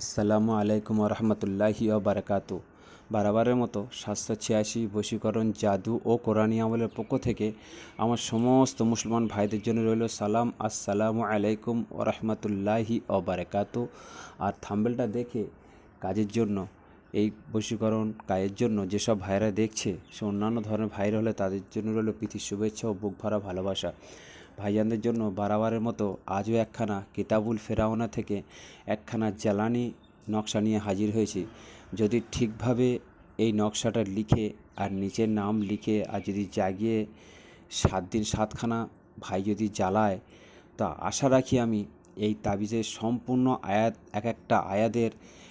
আসসালামু আলাইকুম রহমতুল্লাহি বারাকাতু বারাবারের মতো সাতশো ছিয়াশি বশীকরণ জাদু ও কোরআনী আমলের পক্ষ থেকে আমার সমস্ত মুসলমান ভাইদের জন্য রইল সালাম, আসসালামু আলাইকুম রহমতুল্লাহি বারাকাতু আর থাম্বেলটা দেখে কাজের জন্য, এই বশীকরণ কাজের জন্য যেসব ভাইরা দেখছে, সে অন্যান্য ধরনের ভাইরা হলে তাদের জন্য রইল প্রীতি, শুভেচ্ছা ও বুক ভরা ভালোবাসা। ভাইজানদের জন্য বারাবারের মতো আজও একখানা কিতাবুল ফেরাওনা থেকে একখানা জ্বালানি নকশা নিয়ে হাজির হয়েছি। যদি ঠিকভাবে এই নকশাটা লিখে আর নিচের নাম লিখে আর যদি জাগিয়ে সাত দিন সাতখানা ভাই যদি জ্বালায়, তা আশা রাখি আমি এই তাবিজের সম্পূর্ণ আয়াত, এক একটা আয়াদের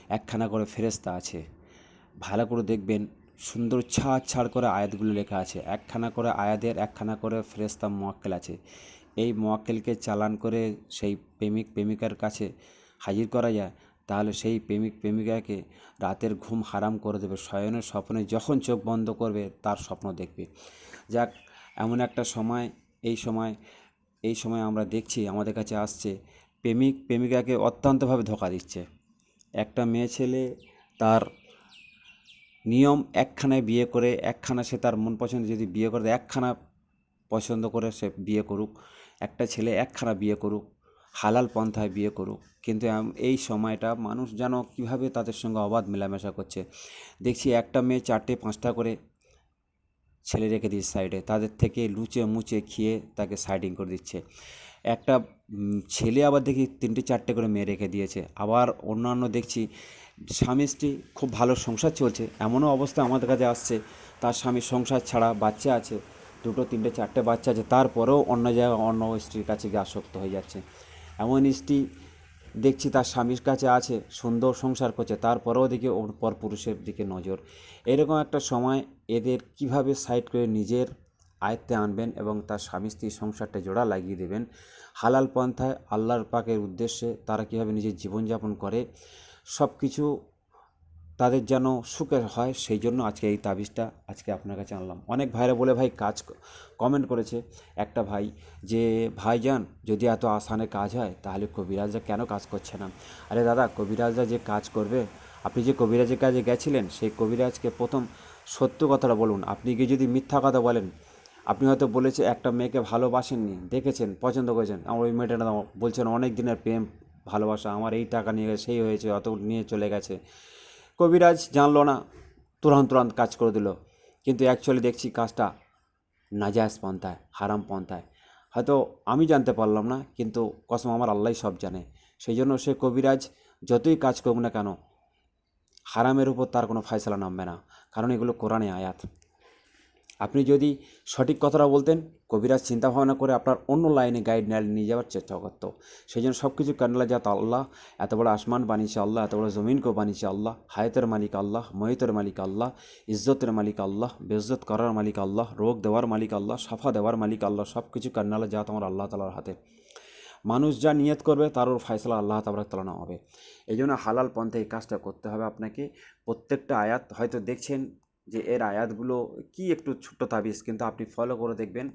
একখানা করে ফেরেস্তা আছে। ভালো করে দেখবেন সুন্দর ছাড় ছাড় করে আয়াতগুলো লেখা আছে। একখানা করে আয়াদের একখানা করে ফেরেস্তা মোয়াক্কেল আছে। এই মোয়াক্কেলকে চালান করে সেই প্রেমিক, প্রেমিকার কাছে হাজির করা যায়, তাহলে সেই প্রেমিক, প্রেমিকাকে রাতের ঘুম হারাম করে দেবে। শয়নের স্বপ্নে যখন চোখ বন্ধ করবে, তার স্বপ্ন দেখবে। যাক, এমন একটা সময়, এই সময় এই সময় আমরা দেখছি, আমাদের কাছে আসছে, প্রেমিক, প্রেমিকাকে অত্যন্তভাবে ধোকা দিচ্ছে। একটা মেয়ে ছেলে তার নিয়ম একখানায় বিয়ে করে, একখানা সে তার মন পছন্দ যদি বিয়ে করে, একখানা পছন্দ করে সে বিয়ে করুক। একটা ছেলে একখানা বিয়ে করুক, হালাল পন্থায় বিয়ে করুক। কিন্তু এই সময়টা মানুষ যেন কীভাবে তাদের সঙ্গে অবাধ মেলামেশা করছে। দেখছি একটা মেয়ে চারটে পাঁচটা করে ছেলে রেখে দিচ্ছে সাইডে। তাদের থেকে লুচে মুচে খেয়ে তাকে সাইডিং করে দিচ্ছে। একটা ছেলে আবার দেখি তিনটে চারটে করে মেয়ে রেখে দিয়েছে। আবার অন্যান্য দেখছি স্বামী স্ত্রী খুব ভালো সংসার চলছে, এমনও অবস্থা আমাদের কাছে আসছে। তার স্বামী সংসার ছাড়া বাচ্চা আছে, দুটো, তিনটে, চারটে বাচ্চা আছে, তারপরেও অন্য জায়গায় অন্য স্ত্রীর কাছে গিয়ে আসক্ত হয়ে যাচ্ছে। এমন স্ত্রী দেখছি তার স্বামীর কাছে আছে, সুন্দর সংসার করছে, তারপরেও দেখি ওর পর পুরুষের দিকে নজর। এরকম একটা সময় এদের কীভাবে সাইড করে নিজের আয়ত্তে আনবেন এবং তার স্বামী স্ত্রীর সংসারটা জোড়া লাগিয়ে দেবেন। হালাল পন্থায় আল্লাহর পাকের উদ্দেশ্যে তারা কীভাবে নিজের জীবনযাপন করে সব কিছু তাদের যেন সুখের হয়, সেই জন্য আজকে এই তাবিজটা আজকে আপনার কাছে আনলাম। অনেক ভাইরা বলে, ভাই, কাজ কমেন্ট করেছে একটা ভাই যে, ভাইজান, যদি এত আসানে কাজ হয়, তাহলে কবিরাজরা কেন কাজ করছে না? আরে দাদা কবিরাজরা যে কাজ করবে, আপনি যে কবিরাজের কাজে গেছিলেন, সেই কবিরাজকে প্রথম সত্য কথাটা বলুন। আপনি কি যদি মিথ্যা কথা বলেন, আপনি হয়তো বলেছে, একটা মেয়েকে ভালোবাসেননি, দেখেছেন, পছন্দ করেছেন। আমার ওই মেয়েটা বলছেন, অনেক দিনের প্রেম ভালোবাসা, আমার এই টাকা নিয়ে সেই হয়েছে, অত নিয়ে চলে গেছে। কবিরাজ জানলো না, তুরন্ত তুরন্ত কাজ করে দিল। কিন্তু অ্যাকচুয়ালি দেখছি কাজটা নাজায়জ পন্থায়, হারাম পন্থায়। হয়তো আমি জানতে পারলাম না, কিন্তু কসম আমার আল্লাহ সব জানে। সেই জন্য সে কবিরাজ যতই কাজ করুক না কেন, হারামের উপর তার কোনো ফয়সলা নামবে না। কারণ এগুলো কোরআনে আয়াত। আপনি যদি সঠিক কথাটা বলতেন, কবিরাজ চিন্তা ভাবনা করে আপনার অন্য লাইনে গাইড নিয়ে যাওয়ার চেষ্টা করতো। সেই জন্য সব কিছু কান্ডলা যাত আল্লাহ, এত বড় আসমান বানিয়েছে আল্লাহ, এত বড় জমিনকেও বানিয়েছে আল্লাহ, হায়াতের মালিক আল্লাহ, মহিতের মালিক আল্লাহ, ইজ্জতের মালিক আল্লাহ বেজ্জত করার মালিক আল্লাহ, রোগ দেওয়ার মালিক আল্লাহ, সাফা দেওয়ার মালিক আল্লাহ সব কিছু কান্ডালা যাত আমার আল্লাহ তালার হাতে। মানুষ যা নিয়ত করবে, তার ওর ফয়সলা আল্লাহ তাবরাক তালানো হবে। এই জন্য হালাল পন্থে এই কাজটা করতে হবে। আপনাকে প্রত্যেকটা আয়াত হয়তো দেখছেন যে এর আয়াতগুলো কি একটু ছোট্ট তাবিজ, কিন্তু আপনি ফলো করে দেখবেন,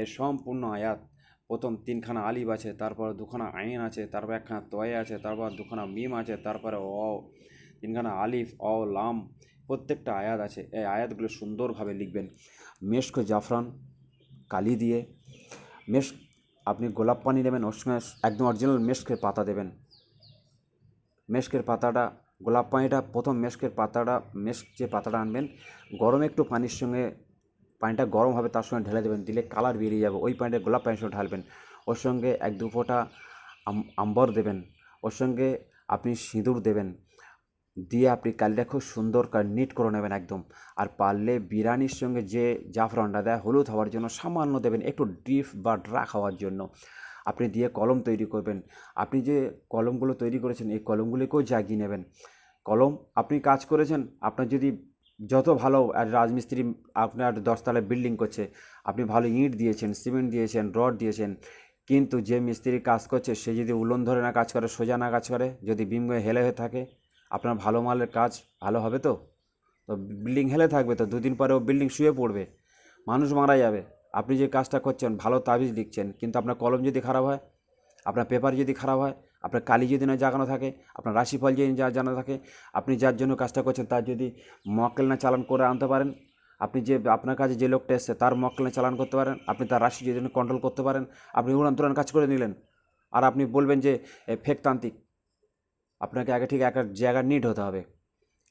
এর সম্পূর্ণ আয়াত। প্রথম তিনখানা আলিফ আছে, তারপর দুখানা আইন আছে, তারপর একখানা তয় আছে, তারপর দুখানা মিম আছে, তারপরে অ তিনখানা আলিফ অ লাম, প্রত্যেকটা আয়াত আছে। এই আয়াতগুলো সুন্দরভাবে লিখবেন। মেশক জাফরান, কালি দিয়ে। মেশ আপনি গোলাপ পানি নেবেন ওর সঙ্গে একদম অরিজিনাল মেশকের পাতা দেবেন। মেশকের পাতাটা গোলাপ পানিটা প্রথম মেশকের পাতাটা মেশক যে পাতাটা আনবেন, গরম একটু পানির সঙ্গে, পানিটা গরম হবে তার সঙ্গে ঢেলে দেবেন, দিলে কালার বেরিয়ে যাবে। ওই পানিটা গোলাপ পানির সঙ্গে ঢালবেন। ওর সঙ্গে এক দু ফোঁটা আম- আম্বর দেবেন। ওর সঙ্গে আপনি সিঁদুর দেবেন। দিয়ে আপনি কালিটা খুব সুন্দর করে নিট করে নেবেন একদম। আর পারলে বিরিয়ানির সঙ্গে যে জাফরানটা দেয়, হলুদ হওয়ার জন্য সামান্য দেবেন একটু ডিপ বা ড্রা খাওয়ার জন্য। আপনি দিয়ে কলম তৈরি করবেন। আপনি যে কলমগুলো তৈরি করেছেন, এই কলমগুলিকেও জাগিয়ে নেবেন। কলম আপনি কাজ করেছেন, আপনার যদি যত ভালো রাজমিস্ত্রি আপনার দশতলা বিল্ডিং করছে, আপনি ভালো ইঁট দিয়েছেন, সিমেন্ট দিয়েছেন, রড দিয়েছেন, কিন্তু যে মিস্ত্রি কাজ করছে, সে যদি উলন ধরে না কাজ করে, সোজা না কাজ করে, যদি বিম হেলে হয়ে থাকে, আপনার ভালো মালের কাজ ভালো হবে তো? তো বিল্ডিং হেলে থাকবে তো, দুদিন পরে ও বিল্ডিং শুয়ে পড়বে। মানুষ মারা যাবে। আপনি যে কাজটা করছেন, ভালো তাবিজ লিখছেন, কিন্তু আপনার কলম যদি খারাপ হয়, আপনার পেপার যদি খারাপ হয়, আপনার কালি যদি না জাগানো থাকে, আপনার রাশিফল যদি যা জানা থাকে, আপনি যার জন্য কাজটা করছেন তার যদি মক্কেল না চালান করে আনতে পারেন, আপনি যে, আপনার কাছে যে লোকটা এসছে তার মক্কেল না চালান করতে পারেন, আপনি তার রাশি যদি কন্ট্রোল করতে পারেন, আপনি উড়ান তুরান কাজ করে নিলেন। আর আপনি বলবেন যে ফেক তান্ত্রিক। আপনাকে আগে ঠিক একটা জায়গার নিড হতে হবে।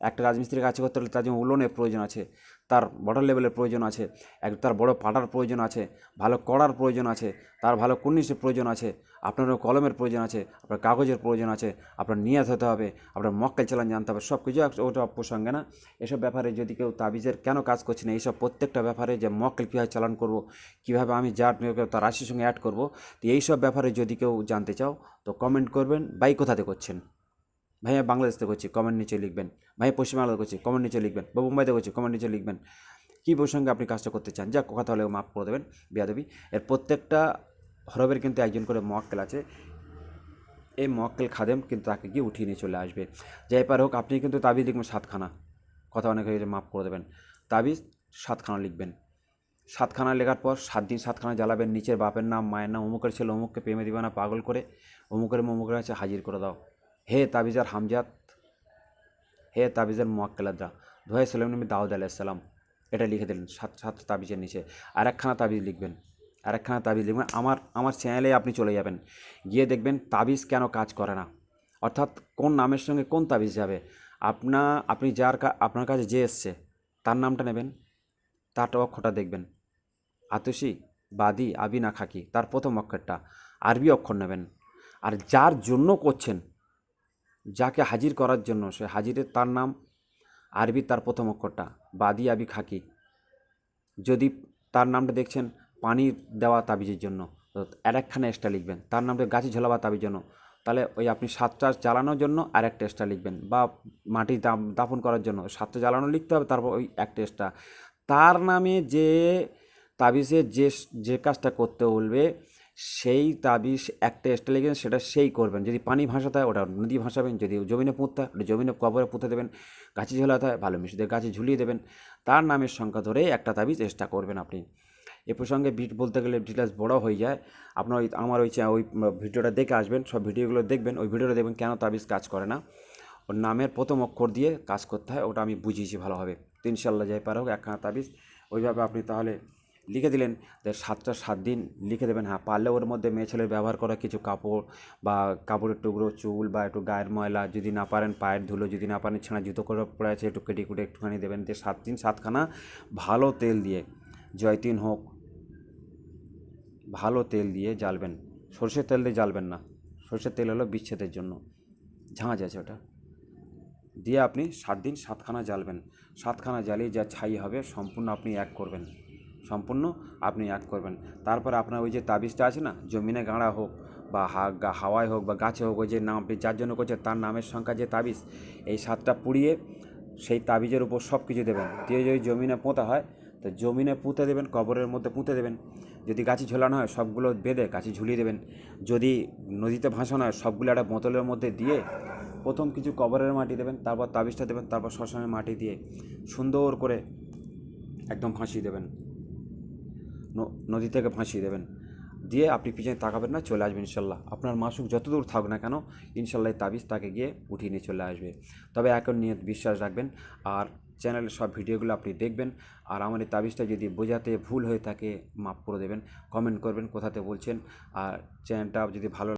একটা রাজমিস্ত্রির কাজ করতে হলে তার জন্য উলনের প্রয়োজন আছে, তার বড় লেভেলের প্রয়োজন আছে, এক তার বড় পাটার প্রয়োজন আছে, ভালো কড়ার প্রয়োজন আছে, তার ভালো কুর্নিশের প্রয়োজন আছে আপনারও কলমের প্রয়োজন আছে, আপনার কাগজের প্রয়োজন আছে, আপনার নিয়াত হতে হবে, আপনার মক্কেল চালান জানতে হবে, সব কিছু ওটা প্রসঙ্গে না। এসব ব্যাপারে যদি কেউ তাবিজের কেন কাজ করছে না, এইসব প্রত্যেকটা ব্যাপারে যে মক্কেল কীভাবে চালান করব, কীভাবে আমি যার তার রাশির সঙ্গে অ্যাড করব, তো এইসব ব্যাপারে যদি কেউ জানতে চাও, তো কমেন্ট করবেন, বাই কোথাতে করছেন? ভাইয়া বাংলাদেশ থেকে করছি কমেন্ট নিচে লিখবেন। ভাইয়া পশ্চিমবাংলা করছি কমেন্ট নিচে লিখবেন। বা মুম্বাইতে করছি কমেন্ট নিচে লিখবেন। কী প্রসঙ্গে আপনি কাজটা করতে চান? যা কথা হলে মাফ করে দেবেন, বিয়াদবি। এর প্রত্যেকটা হরবের কিন্তু একজন করে মক্কেল আছে। এই মক্কেল খাদেম কিন্তু তাকে গিয়ে উঠিয়ে নিয়ে চলে আসবে। যাই পার হোক, আপনি কিন্তু তাবিজ লিখবেন সাতখানা। কথা অনেক হয়ে মাফ করে দেবেন। তাবিজ সাতখানা লিখবেন। সাতখানা লেখার পর সাত দিন সাতখানা জ্বালাবেন, নিচের বাপের নাম, মায়ের নাম, অমুকের ছেলে অমুককে প্রেমে দিবে না, পাগল করে। অমুকের অমুকের কাছে হাজির করে দাও। হে তাবিজার হামজাত, হে তাবিজের মোয়াক্কেলাদা দোহাই সালাম নবী দাউদ আলাইসালাম এটা লিখে দিলেন, সাত সাত তাবিজের নিচে। আর একখানা তাবিজ লিখবেন, আর একখানা তাবিজ লিখবেন, আমার আমার চ্যানেলে আপনি চলে যাবেন। গিয়ে দেখবেন তাবিজ কেন কাজ করে না? অর্থাৎ কোন নামের সঙ্গে কোন তাবিজ যাবে? আপনা, আপনি যার কা- আপনার কাছে যে এসছে, তার নামটা নেবেন তারটা অক্ষরটা দেখবেন। আতুষি বাদি, আবি না খাকি তার প্রথম অক্ষরটা। আরবি অক্ষর নেবেন। আর যার জন্য করছেন যাকে হাজির করার জন্য, সে হাজিরের তার নাম আরবি, তার প্রথম অক্ষরটা। বাদি আবি খাকি। যদি তার নামটা দেখছেন, পানি দেওয়া তাবিজের জন্য আর একখানা এক্সট্রা লিখবেন। তার নামটা গাছে ঝোলাবা তাবিজ জন্য। তাহলে ওই আপনি সাতটা জ্বালানোর জন্য আর একটা এক্সট্রা লিখবেন বা মাটি দাফন করার জন্য। সাতটা জ্বালানো লিখতে হবে, তারপর ওই একটা এক্সট্রা তার নামে যে তাবিজে যে যে কাজটা করতে বলবে সেই তাবিজ একটা এক্সট্রা লিখবেন সেটা সেই করবেন। যদি পানি ভাসাতে হয়, ওটা নদী ভাসাবেন, যদি জমিনে পুঁততে হয়, ওটা জমিনে কবরে পুঁতে দেবেন, গাছে ঝোলাতে হয়, ভালো মিষ্টিদের গাছে ঝুলিয়ে দেবেন, তার নামের সংখ্যা ধরে একটা তাবিজ চেষ্টা করবেন আপনি। এ প্রসঙ্গে বিট বলতে গেলে ডিটেলস বড় হয়ে যায়। আপনার ওই, আমার ওই ওই ভিডিওটা দেখে আসবেন, সব ভিডিওগুলো দেখবেন, ওই ভিডিওটা দেখবেন কেন তাবিজ কাজ করে না। ওর নামের প্রথম অক্ষর দিয়ে কাজ করতে হয়, ওটা আমি বুঝিয়েছি ভালোভাবে। তো যাই পার হোক, একখানা তাবিজ, ওইভাবে আপনি তাহলে লিখে দিলেন যে সাতটা সাত দিন লিখে দেবেন। হ্যাঁ পারলে ওর মধ্যে মেয়ে ছেলের ব্যবহার করা কিছু কাপড় বা কাপড়ের টুকরো, চুল বা একটু গায়ের ময়লা যদি না পারেন, পায়ের ধুলো যদি না পারেন, ছেঁড়া জুতো করে পড়ে আছে, একটু কেটে কুটে একটুখানি দেবেন। যে সাত দিন, সাতখানা ভালো তেল দিয়ে জয়তিন হোক, ভালো তেল দিয়ে জ্বালবেন। সর্ষের তেল দিয়ে জ্বালবেন না। সর্ষের তেল হলো বিচ্ছেদের জন্য। ঝাঁঝ আছে ওটা। দিয়ে আপনি সাত দিন, সাতখানা জ্বালবেন। সাতখানা জ্বালিয়ে যা ছাই হবে, সম্পূর্ণ আপনি এক করবেন। সম্পূর্ণ আপনি অ্যাড করবেন। তারপর আপনার ওই যে তাবিজটা আছে না, জমিনে গাঁড়া হোক বা হাওয়ায় হোক বা গাছে হোক, ওই যে নাম আপনি যার জন্য করছে তার নামের সংখ্যা যে তাবিজ, এই সাতটা পুড়িয়ে সেই তাবিজের উপর সব কিছু দেবেন। দিয়ে যদি জমিনে পোঁতা হয়, তো জমিনে পুঁতে দেবেন, কবরের মধ্যে পুঁতে দেবেন। যদি গাছে ঝোলানো হয়, সবগুলো বেঁধে গাছে ঝুলিয়ে দেবেন। যদি নদীতে ভাসানো হয়, সবগুলো একটা বোতলের মধ্যে দিয়ে প্রথম কিছু কবরের মাটি দেবেন, তারপর তাবিজটা দেবেন, তারপর শ্মশানের মাটি দিয়ে সুন্দর করে একদম ফাঁসিয়ে দেবেন। নদী থেকে ভাসিয়ে দেবেন। দিয়ে আপনি পিছনে তাকাবেন না, চলে আসবেন ইনশাল্লাহ। আপনার মাসুক যত দূর থাক না কেন, ইনশাল্লাহ তাবিজ তাকে গিয়ে উঠিয়ে নিয়ে চলে আসবে। তবে এখন নিয়ে বিশ্বাস রাখবেন, আর চ্যানেলের সব ভিডিওগুলো আপনি দেখবেন, আর আমার এই তাবিজটা যদি বোঝাতে ভুল হয়ে থাকে, মাফ করে দেবেন। কমেন্ট করবেন কোথাতে বলছেন, আর চ্যানেলটা যদি ভালো